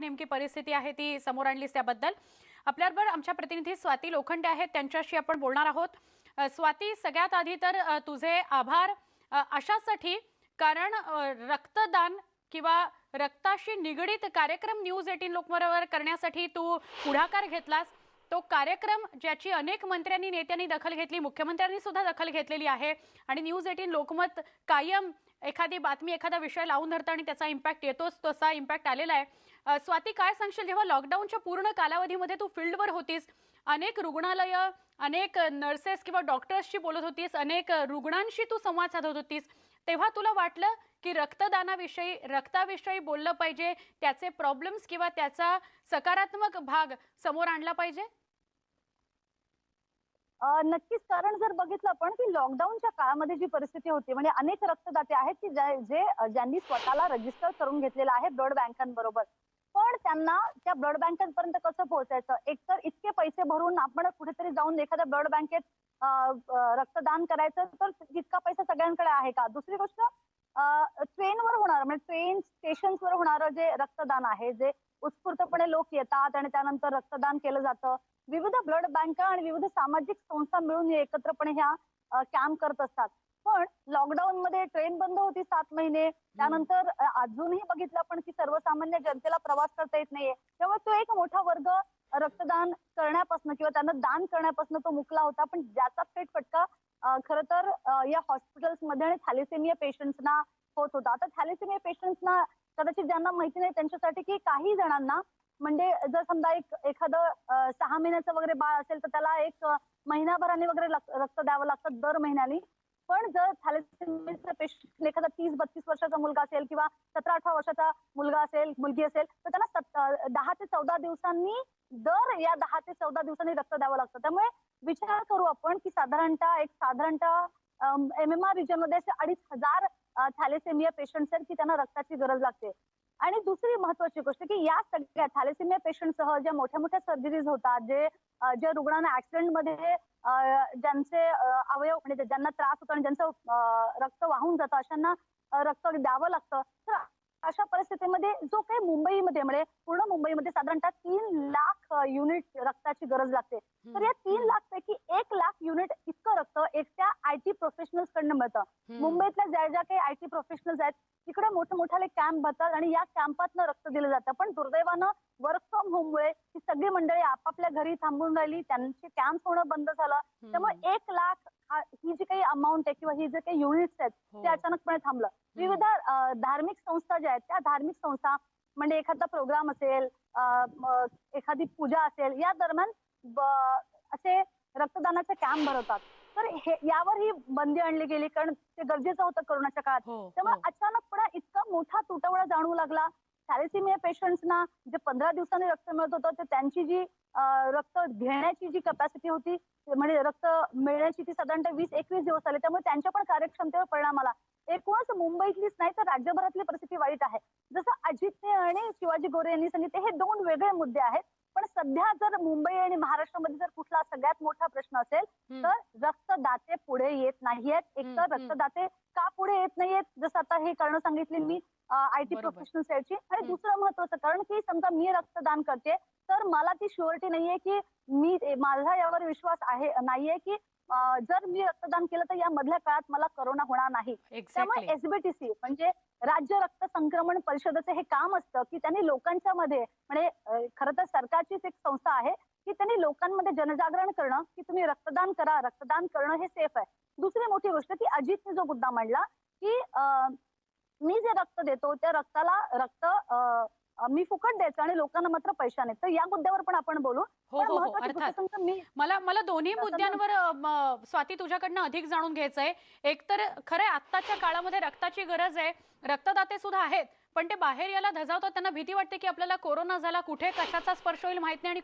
नेमकी परिस्थिती आहे ती समोर आणलीस त्याबद्दल. आपल्याबरोबर आमच्या प्रतिनिधी स्वाती लोखंडे आहेत. त्यांच्याशी आपण बोलणार आहोत. स्वाती सगळ्यात आधी तर तुझे आभार. अशासाठी कारण रक्तदान किंवा रक्ताशी निगडीत कार्यक्रम न्यूज एटीन लोकमरावर करण्यासाठी तू पुढाकार घेतलास. तो कार्यक्रम ज्याची अनेक मंत्र्यांनी नेत्यांनी दखल घेतली मुख्यमंत्र्यांनी सुद्धा दखल घेतलेली आहे. आणि न्यूज एटीन लोकमत कायम एखादी बातमी एखादा विषय लावून धरता आणि त्याचा इम्पॅक्ट येतोच तसा इम्पॅक्ट आलेला आहे. स्वाती काय सांगशील? जेव्हा लॉकडाऊनच्या पूर्ण कालावधीमध्ये तू फील्डवर होतीस अनेक रुग्णालयं अनेक नर्सेस किंवा डॉक्टर्सशी बोलत होतीस अनेक रुग्णांशी तू संवाद साधत होतीस तेव्हा तुला वाटलं की रक्तदानाविषयी रक्ताविषयी बोललं पाहिजे त्याचे प्रॉब्लेम्स किंवा त्याचा सकारात्मक भाग समोर आणला पाहिजे? नक्कीच. कारण जर बघितलं आपण की लॉकडाऊनच्या काळामध्ये जी परिस्थिती होती म्हणजे अनेक रक्तदाते आहेत की जे ज्यांनी स्वतःला रजिस्टर करून घेतलेलं आहे ब्लड बँकांबरोबर पण त्यांना त्या ब्लड बँकांपर्यंत कसं पोहोचायचं? एकतर इतके पैसे भरून आपण कुठेतरी जाऊन एखाद्या ब्लड बँकेत रक्तदान करायचं तर तितका पैसा सगळ्यांकडे आहे का? दुसरी गोष्ट ट्रेनवर होणार म्हणजे ट्रेन स्टेशन्सवर होणारं जे रक्तदान आहे जे उत्स्फूर्तपणे लोक येतात आणि त्यानंतर रक्तदान केलं जातं. विविध ब्लड बँका आणि विविध सामाजिक संस्था मिळून एकत्रपणे ह्या कॅम्प करत असतात. पण लॉकडाऊन मध्ये ट्रेन बंद होती सात महिने. त्यानंतर अजूनही बघितलं आपण की सर्वसामान्य जनतेला प्रवास करता येत नाहीये. त्यामुळे तो एक मोठा वर्ग रक्तदान करण्यापासून किंवा त्यांना दान करण्यापासून तो मुकला होता. पण ज्याचा थेट फटका खर तर या हॉस्पिटल्समध्ये आणि थॅलेसेमिया पेशंट्सना होत होता. आता थॅलेसेमिया पेशंट्सना कदाचित ज्यांना माहिती नाही त्यांच्यासाठी की काही जणांना म्हणजे जर समजा एक एखादं सहा महिन्याचं वगैरे बाळ असेल तर त्याला एक महिनाभराने वगैरे रक्त द्यावं लागतं दर महिन्यानी. पण जर थॅलेसेमियाचा पेशंट एखादा तीस बत्तीस वर्षाचा मुलगा असेल किंवा सतरा अठरा वर्षाचा मुलगा असेल मुलगी असेल तर त्यांना दहा ते चौदा दिवसांनी दर या दहा ते चौदा दिवसांनी रक्त द्यावं लागतं. त्यामुळे विचार करू आपण की साधारणतः एक साधारणतः एम एम आर रिजनमध्ये असे अडीच हजार थॅलेसेमिया पेशंट्स आहेत की त्यांना रक्ताची गरज लागते. आणि दुसरी महत्वाची गोष्ट की या सगळ्या थॅलेसेमिया पेशंटसह ज्या मोठ्या मोठ्या सर्जरीज होतात जे ज्या रुग्णांना ऍक्सिडेंटमध्ये अ, ज्यांचे अवयव म्हणजे ज्यांना त्रास होतो आणि ज्यांचं रक्त वाहून जातं अशांना रक्त द्यावं लागतं. तर अशा परिस्थितीमध्ये जो काही मुंबईमध्ये म्हणजे पूर्ण मुंबईमध्ये साधारणतः तीन लाख युनिट रक्ताची गरज लागते. तर या तीन लाख पैकी एक लाख युनिट इतकं रक्त एकट्या आय टी प्रोफेशनल्स कडनं मिळतं. मुंबईतल्या ज्या ज्या काही आय टी प्रोफेशनल्स आहेत तिकडे मोठे मोठाले कॅम्प भरतात आणि या कॅम्पातनं रक्त दिलं जातं. पण दुर्दैवानं वर्क फ्रॉम होममुळे ही सगळी मंडळी आपापल्या घरी थांबून राहिली त्यांचे कॅम्प होणं बंद झालं. त्यामुळे एक लाख हा- जी काही अमाऊंट आहे किंवा ही जे काही युनिट्स आहेत हो. ते अचानकपणे थांबलं. विविध धार्मिक संस्था ज्या आहेत त्या धार्मिक संस्था म्हणजे एखादा प्रोग्राम असेल एखादी पूजा असेल या दरम्यान असे रक्तदानाचे कॅम्प भरवतात. तर हे यावर ही बंदी आणली गेली कारण ते गरजेचं होतं कोरोनाच्या काळात. हो, त्यामुळे हो. अचानकपणे इतका मोठा तुटवडा जाणवू लागला. थॅलेसिमिया पेशंट्सना जे पंधरा दिवसांनी रक्त मिळत होतं ते त्यांची जी रक्त घेण्याची जी कपॅसिटी होती म्हणजे रक्त मिळण्याची ती साधारणतः वीस एकवीस दिवस आले. त्यामुळे त्यांच्या पण कार्यक्षमतेवर परिणाम आला. एकूणच मुंबईतलीच नाही तर राज्यभरातली परिस्थिती वाईट आहे. जसं अजितने आणि शिवाजी गोरे यांनी सांगितले हे दोन वेगळे मुद्दे आहेत. पण सध्या जर मुंबई आणि महाराष्ट्रामध्ये जर कुठला सगळ्यात मोठा प्रश्न असेल. तर रक्तदाते पुढे येत नाहीयेत एकतर हम्म. रक्तदाते का पुढे येत नाहीयेत जसं आता हे कारण सांगितली मी आय टी. प्रोफेशनल साईडची आणि. दुसरं महत्वाचं कारण की समजा मी रक्तदान करते तर मला ती शुअरिटी नाहीये की मी माझा यावर विश्वास आहे नाहीये की जर मी रक्तदान केलं तर या मधल्या काळात मला करोना होणार नाही त्यामुळे एसबीटीसी म्हणजे राज्य रक्त संक्रमण परिषदेचं हे काम असतं की त्यांनी लोकांच्या मध्ये म्हणजे खरं तर सरकारचीच एक संस्था आहे त्यांनी लोकांमध्ये जनजागरण करणं की तुम्ही रक्तदान करा रक्तदान करणं हे सेफ आहे. दुसरी मोठी गोष्ट की अजितने जो मुद्दा मांडला की मी जे रक्त देतो त्या रक्ताला रक्त मी फुकट द्यायचं आणि लोकांना मात्र पैशाने तर या मुद्द्यावर पण आपण बोलू. हो हो हो. अर्थात मला मला दोन्ही मुद्द्यांवर स्वाती तुझ्याकडनं अधिक जाणून घ्यायचंय. एक तर खरंय आत्ताच्या काळामध्ये रक्ताची गरज आहे. रक्तदाते सुद्धा आहेत पण ते बाहेर यायला धजावतात. त्यांना भीती वाटते की आपल्याला कोरोना झाला कुठे कशाचा स्पर्श होईल माहीत नाही आणि